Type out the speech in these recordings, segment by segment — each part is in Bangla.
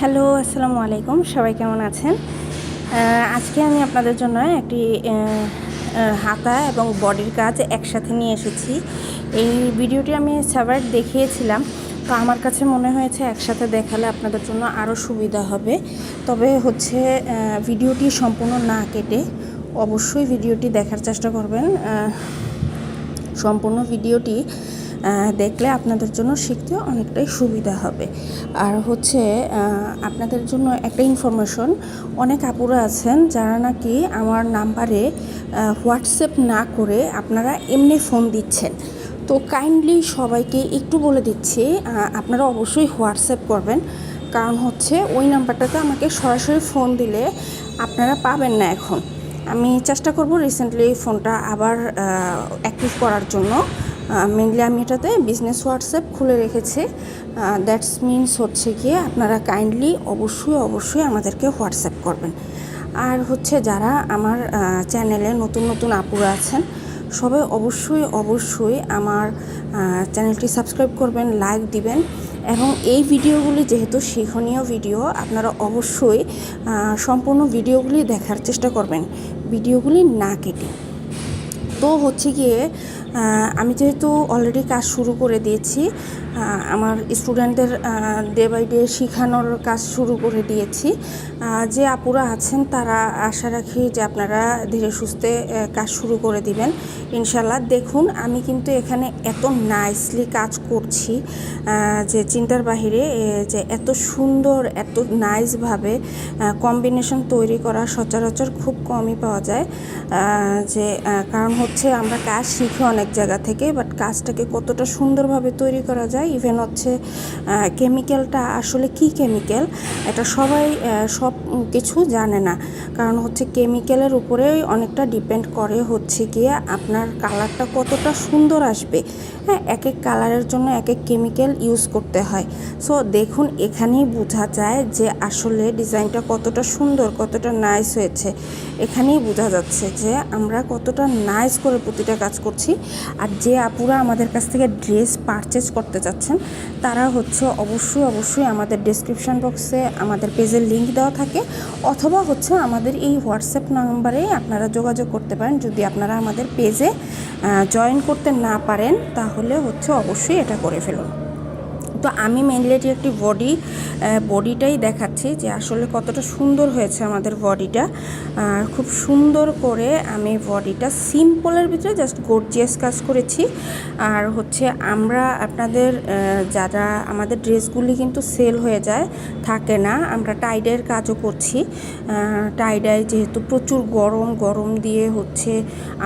হ্যালো, আসসালামু আলাইকুম। সবাই কেমন আছেন? আজকে আমি আপনাদের জন্য একটি হাতা এবং বডির কাজ একসাথে নিয়ে এসেছি। এই ভিডিওটি আমি সেভার দেখিয়েছিলাম। তো আমার কাছে মনে হয়েছে একসাথে দেখালে আপনাদের জন্য আরও সুবিধা হবে। তবে হচ্ছে ভিডিওটি সম্পূর্ণ না কেটে অবশ্যই ভিডিওটি দেখার চেষ্টা করবেন। সম্পূর্ণ ভিডিওটি দেখলে আপনাদের জন্য শিখতে অনেকটাই সুবিধা হবে। আর হচ্ছে আপনাদের জন্য একটা ইনফরমেশন অনেক আপুরা আছেন যারা নাকি আমার নাম্বারে হোয়াটসঅ্যাপ না করে আপনারা এমনি ফোন দিচ্ছেন। তো কাইন্ডলি সবাইকে একটু বলে দিচ্ছি আপনারা অবশ্যই হোয়াটসঅ্যাপ করবেন। কারণ হচ্ছে, ওই নাম্বারটাতে আমাকে সরাসরি ফোন দিলে আপনারা পাবেন না এখন। আমি চেষ্টা করব রিসেন্টলি ফোনটা আবার অ্যাক্টিভ করার জন্য। মেনলি আমি এটাতে বিজনেস হোয়াটসঅ্যাপ খুলে রেখেছি। দ্যাটস মিনস হচ্ছে গিয়ে আপনারা কাইন্ডলি অবশ্যই অবশ্যই আমাদেরকে হোয়াটসঅ্যাপ করবেন। আর হচ্ছে যারা আমার চ্যানেলে নতুন নতুন আপুরা আছেন, সবাই অবশ্যই অবশ্যই আমার চ্যানেলটি সাবস্ক্রাইব করবেন লাইক দিবেন। এবং এই ভিডিওগুলি যেহেতু শিক্ষণীয় ভিডিও, আপনারা অবশ্যই সম্পূর্ণ ভিডিওগুলি দেখার চেষ্টা করবেন, ভিডিওগুলি না কেটে। তো হচ্ছে গিয়ে আমি যেহেতু অলরেডি কাজ শুরু করে দিয়েছি আমার স্টুডেন্টদের ডে বাই ডে শেখানোর কাজ শুরু করে দিয়েছি। যে আপুরা আছেন তারা আশা রাখি যে আপনারা ধীরে সুস্থে কাজ শুরু করে দিবেন। ইনশাল্লাহ দেখুন, আমি কিন্তু এখানে এত নাইসলি কাজ করছি যে চিন্তার বাহিরে যে এত সুন্দর, এত নাইসভাবে কম্বিনেশন তৈরি করা সচরাচর খুব কমই পাওয়া যায়। যে কারণ হচ্ছে আমরা কাজ শিখে অনেক জায়গা থেকে বাট কাজটাকে কতটা সুন্দরভাবে তৈরি করা যায় ইভেন হচ্ছে কেমিক্যালটা আসলে কি কেমিক্যাল এটা সবাই সব কিছু জানে না। কারণ হচ্ছে কেমিক্যালের উপরেই অনেকটা ডিপেন্ড করে হচ্ছে গিয়ে আপনার কালারটা কতটা সুন্দর আসবে। হ্যাঁ এক এক কালারের জন্য এক এক কেমিক্যাল ইউজ করতে হয়। সো দেখুন, এখানেই বোঝা যায় যে আসলে ডিজাইনটা কতটা সুন্দর, কতটা নাইস হয়েছে। এখানেই বোঝা যাচ্ছে যে আমরা কতটা নাইস করে প্রতিটা কাজ করছি। আর যে আপুরা আমাদের কাছ থেকে ড্রেস পারচেজ করতে চাচ্ছেন, তারা হচ্ছে অবশ্যই অবশ্যই আমাদের ডিসক্রিপশান বক্সে আমাদের পেজের লিঙ্ক দেওয়া থাকে, অথবা হচ্ছে আমাদের এই হোয়াটসঅ্যাপ নাম্বারে আপনারা যোগাযোগ করতে পারেন। যদি আপনারা আমাদের পেজে জয়েন করতে না পারেন, তাহলে হচ্ছে অবশ্যই এটা করে ফেলুন। তো আমি মেনলি এটি একটি বডি বডিটাই দেখাচ্ছি যে আসলে কতটা সুন্দর হয়েছে আমাদের বডিটা খুব সুন্দর করে আমি বডিটা সিম্পলের ভিতরে জাস্ট গর্জিয়াস কাজ করেছি। আর হচ্ছে আমরা আপনাদের যারা আমাদের ড্রেসগুলি কিন্তু সেল হয়ে যায়, থাকে না, আমরা টাইডের কাজও করছি। টাইডাই যেহেতু প্রচুর গরম গরম দিয়ে হচ্ছে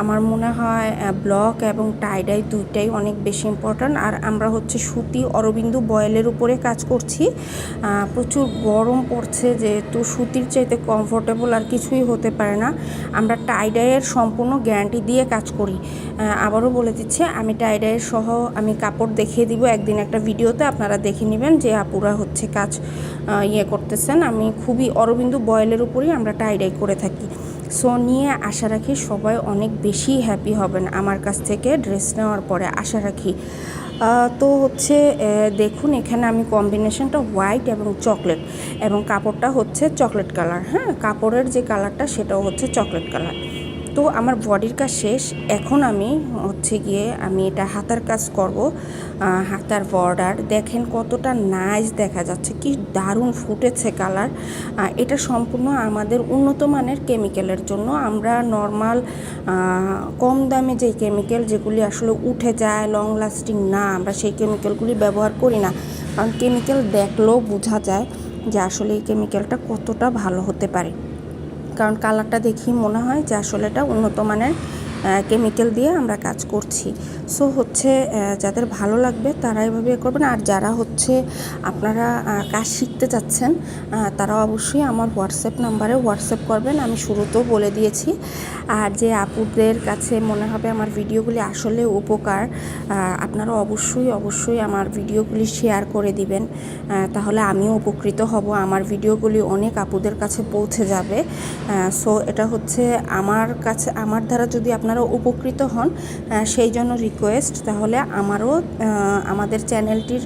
আমার মনে হয় ব্লক এবং টাইডাই দুইটাই অনেক বেশি ইম্পর্ট্যান্ট আর আমরা হচ্ছে সুতি অরবিন্দু বয়েলের উপরে কাজ করছি। প্রচুর গরম পড়ছে, যেহেতু সুতির চাইতে কমফোর্টেবল আর কিছুই হতে পারে না। আমরা টাইডাইয়ের সম্পূর্ণ গ্যারান্টি দিয়ে কাজ করি। আবারও বলে দিচ্ছে, আমি টাইডাইয়ের সহ আমি কাপড় দেখিয়ে দিব। একদিন একটা ভিডিওতে আপনারা দেখে নেবেন যে আপুরা হচ্ছে কাজ ইয়ে করতেছেন। আমি খুবই অরবিন্দু বয়েলের উপরেই আমরা টাইডাই করে থাকি। সো নিয়ে আশা রাখি সবাই অনেক বেশি হ্যাপি হবেন। আমার কাছ থেকে ড্রেস নেওয়ার পরে আশা রাখি। তো হচ্ছে দেখুন, এখানে আমি কম্বিনেশনটা হোয়াইট এবং চকলেট এবং কাপড়টা হচ্ছে চকলেট কালার হ্যাঁ? কাপড়ের যে কালারটা সেটাও হচ্ছে চকলেট কালার তো আমার বডির কাজ শেষ। এখন আমি হচ্ছে গিয়ে আমি এটা হাতার কাজ করব হাতার বর্ডার দেখেন কতটা নাইস দেখা যাচ্ছে, কি দারুণ ফুটেছে কালার এটা সম্পূর্ণ আমাদের উন্নত মানের কেমিক্যালের জন্য। আমরা নর্মাল কম দামে যে কেমিক্যাল যেগুলি আসলে উঠে যায় লং লাস্টিং না, আমরা সেই কেমিক্যালগুলি ব্যবহার করি না। কারণ কেমিক্যাল দেখলেও বোঝা যায় যে আসলে এই কেমিক্যালটা কতটা ভালো হতে পারে। কারণ কালারটা দেখি মনে হয় যে আসলে এটা উন্নত মানের কেমিক্যাল দিয়ে আমরা কাজ করছি। সো হচ্ছে যাদের ভালো লাগবে তারা এভাবে করবেন। আর যারা হচ্ছে আপনারা কাজ শিখতে চাচ্ছেন তারা অবশ্যই আমার হোয়াটসঅ্যাপ নাম্বারে হোয়াটসঅ্যাপ করবেন। আমি শুরুতেও বলে দিয়েছি। আর যে আপুদের কাছে মনে হবে আমার ভিডিওগুলি আসলে উপকার আপনারা অবশ্যই অবশ্যই আমার ভিডিওগুলি শেয়ার করে দিবেন। তাহলে আমিও উপকৃত হব। আমার ভিডিওগুলি অনেক আপুদের কাছে পৌঁছে যাবে। সো এটা হচ্ছে আমার কাছে, আমার দ্বারা যদি আপনার আপনারা উপকৃত হন সেই জন্য রিকোয়েস্ট তাহলে আমারও আমাদের চ্যানেলটির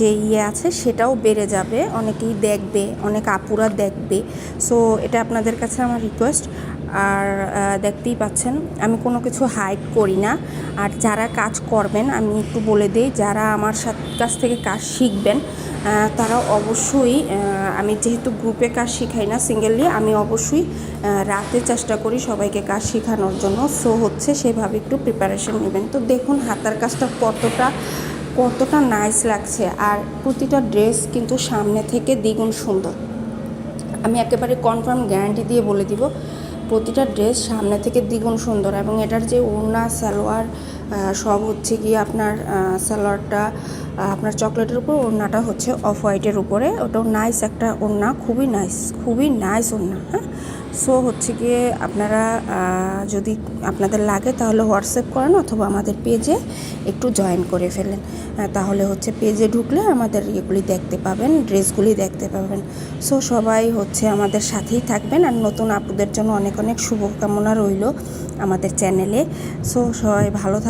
যে ইয়ে আছে সেটাও বেড়ে যাবে, অনেকেই দেখবে, অনেক আপুরা দেখবে। সো এটা আপনাদের কাছে আমার রিকোয়েস্ট আর দেখতেই পাচ্ছেন, আমি কোনো কিছু হাইড করি না। আর যারা কাজ করবেন, আমি একটু বলে দিই, যারা আমার কাছ থেকে কাজ শিখবেন তারা অবশ্যই আমি যেহেতু গ্রুপে কাজ শিখাই না সিঙ্গেললি আমি অবশ্যই রাতে চেষ্টা করি সবাইকে কাজ শেখানোর জন্য। সো হচ্ছে সেভাবে একটু প্রিপারেশন নেবেন। তো দেখুন, হাতার কাজটা কতটা কতটা নাইস লাগছে। আর প্রতিটা ড্রেস কিন্তু সামনে থেকে দ্বিগুণ সুন্দর। আমি একেবারে কনফার্ম গ্যারান্টি দিয়ে বলে দিব, প্রতিটা ড্রেস সামনে থেকে দ্বিগুণ সুন্দর এবং এটার যে ওড়না, সালোয়ার সব হচ্ছে গিয়ে আপনার আহ, আপনার চকলেটের উপর ওড়নাটা হচ্ছে অফ হোয়াইটের উপরে। ওটাও নাইস একটা ওড়না খুবই নাইস খুবই নাইস ওড়না হ্যাঁ? সো হচ্ছে গিয়ে আপনারা যদি আপনাদের লাগে তাহলে হোয়াটসঅ্যাপ করেন অথবা আমাদের পেজে একটু জয়েন করে ফেলেন। তাহলে হচ্ছে পেজে ঢুকলে আমাদের ইয়েগুলি দেখতে পাবেন ড্রেসগুলি দেখতে পাবেন। সো সবাই হচ্ছে আমাদের সাথেই থাকবেন আর নতুন আপুদের জন্য অনেক অনেক শুভকামনা রইল আমাদের চ্যানেলে। সো সবাই ভালো